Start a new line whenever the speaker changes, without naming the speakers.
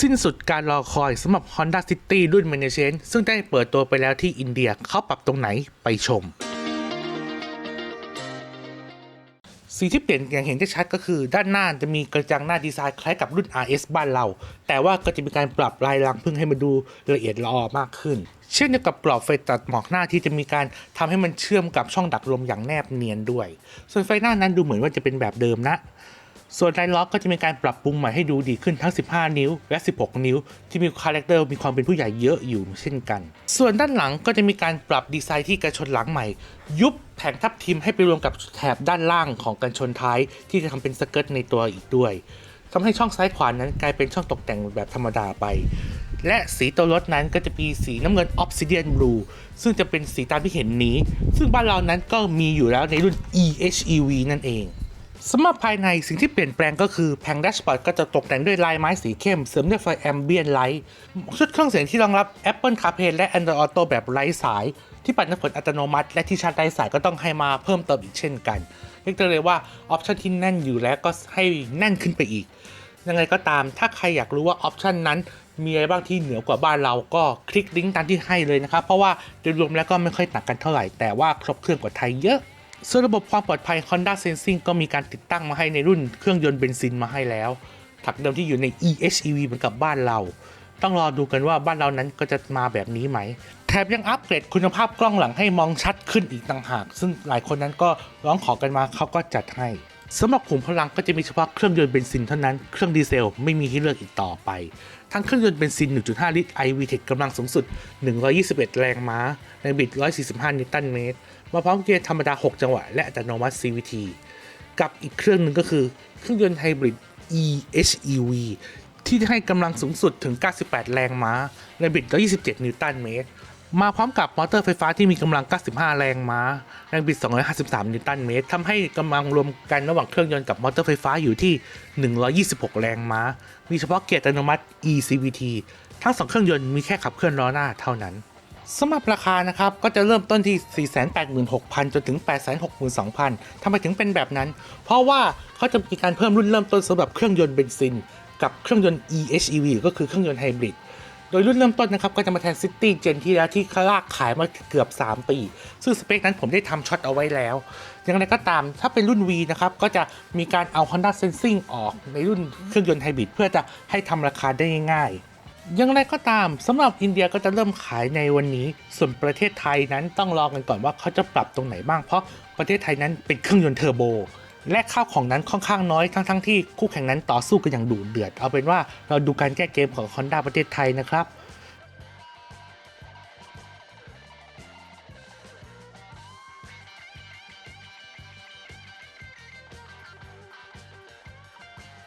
สิ้นสุดการรอคอยสำหรับ Honda City รุ่น m a n a g e n ซึ่งได้เปิดตัวไปแล้วที่อินเดียเขาปรับตรงไหนไปชม สีที่เปลี่ยนอย่างเห็นได้ชัดก็คือ ด้านหน้าจะมีกระจังหน้าดีไซน์คล้ายกับรุ่น RS บ้านเรา แต่ว่าก็จะมีการปรับลายรังพึ่งให้มันดูละเอียดละออมากขึ้น เช่นเดียวกับกรอบไฟตัดหมอกหน้าที่จะมีการทำให้มันเชื่อมกับช่องดักลมอย่างแนบเนียนด้วย ส่วนไฟหน้านั้นดูเหมือนว่าจะเป็นแบบเดิมนะ ส่วนไลน์ล็อกก็จะมีการปรับปรุงใหม่ให้ดูดีขึ้นทั้ง 15 นิ้ว และ 16 นิ้ว ที่มีคาแรคเตอร์มีความเป็นผู้ใหญ่เยอะอยู่เช่นกัน ส่วนด้านหลังก็จะมีการปรับดีไซน์ที่กระชนหลังใหม่ ยุบแผงทับทิมให้ไปรวมกับแถบด้านล่างของกันชนท้าย ที่จะทำเป็นสเกิร์ตในตัวอีกด้วยทำให้ช่องซ้ายขวานั้นกลายเป็นช่องตกแต่งแบบธรรมดาไป และสีตัวรถนั้นก็จะมีสีน้ำเงินออ s ซิเดียนบลูซึ่งจะเป็นสีตามที่เห็นนี้ ซึ่งบ้านเรานั้นก็มีอยู่แล้วในรุ่น EHEV นั่นเอง สำหรับภายในสิ่งที่เปลี่ยนแปลงก็คือแผงแดชบอร์ดก็จะตกแต่งด้วยลายไม้สีเข้ม เสริมด้วยไฟแอมเบียนไลท์ชุดเครื่องเสียงที่รองรับ Apple CarPlay และ Android Auto แบบไร้สาย ที่ปัดน้ำฝนอัตโนมัติ และที่ชาร์จไร้สายก็ต้องให้มาเพิ่มเติมอีกเช่นกันเรียกได้เลยว่าออปชันที่แน่นอยู่แล้วก็ให้แน่นขึ้นไปอีก ยังไงก็ตามถ้าใครอยากรู้ว่าออปชันนั้นมีอะไรบ้างที่เหนือกว่าบ้านเราก็คลิกลิงก์ตามที่ให้เลยนะครับเพราะว่าโดยรวมแล้วก็ไม่ค่อยต่างกันเท่าไหร่แต่ว่าครบเครื่องกว่าไทยเยอะ ส่วนระบบความปลอดภัย Honda Sensing ก็มีการติดตั้งมาให้ในรุ่นเครื่องยนต์เบนซินมาให้แล้วถักเดิมที่อยู่ใน EHEV เหมือนกับบ้านเรา ต้องรอดูกันว่าบ้านเรานั้นก็จะมาแบบนี้ไหม แถมยังอัปเกรดคุณภาพกล้องหลังให้มองชัดขึ้นอีกต่างหาก ซึ่งหลายคนนั้นก็ร้องขอกันมาเขาก็จัดให้ สำหรับขุมพลังก็จะมีเฉพาะเครื่องยนต์เบนซินเท่านั้น เครื่องดีเซลไม่มีให้เลือกอีกต่อไป ทั้งเครื่องยนต์เบนซิน 1.5 ลิตร iVTEC กำลังสูงสุด 121 แรงม้าแรงบิด 145 นิวตันเมตร มาพร้อมเกียร์ธรรมดา 6 จังหวะ และอัตโนมัติ CVT กับอีกเครื่องหนึ่งก็คือ เครื่องยนต์ไฮบริด EHEV ที่ให้กำลังสูงสุดถึง 98 แรงม้าแรงบิด 127 นิวตันเมตร มาพร้อมกับมอเตอร์ไฟฟ้าที่มีกำลัง 95 แรงม้า แรงบิด 253 นิวตันเมตรทำให้กำลังรวมกันระหว่างเครื่องยนต์กับมอเตอร์ไฟฟ้าอยู่ที่ 126 แรงม้า มีเฉพาะเกียร์อัตโนมัติ eCVT ทั้งสองเครื่องยนต์มีแค่ขับเคลื่อนล้อหน้าเท่านั้นสำหรับราคานะครับ ก็จะเริ่มต้นที่ 486,000 จนถึง 862,000ทำไมถึงเป็นแบบนั้น เพราะว่าเขาจะมีการเพิ่มรุ่นเริ่มต้นสำหรับเครื่องยนต์เบนซิน กับเครื่องยนต์ EHEV ก็คือเครื่องยนต์ไฮบริดโด ยรุ่นเริ่มต้นนะครับก็จะมาแทนซิตี้เจนที่แล้วที่คลากขายมาเกือบ 3 ปี ซึ่งสเปคนั้นผมได้ทำช็อตเอาไว้แล้วอย่างไรก็ตามถ้าเป็นรุ่น V นะครับก็จะมีการเอา Honda Sensing ออกในรุ่นเครื่องยนต์ไฮบริดเพื่อจะให้ทำราคาได้ง่ายอย่างไรก็ตามสำหรับอินเดียก็จะเริ่มขายในวันนี้ ส่วนประเทศไทยนั้นต้องรอกันก่อนว่าเขาจะปรับตรงไหนบ้างเพราะประเทศไทยนั้นเป็นเครื่องยนต์เทอร์โบ และข้าวของนั้นค่อนข้างน้อยทั้งๆที่คู่แข่งนั้นต่อสู้กันอย่างดุเดือด เอาเป็นว่าเราดูการแก้เกมของคอนด้าประเทศไทยนะครับ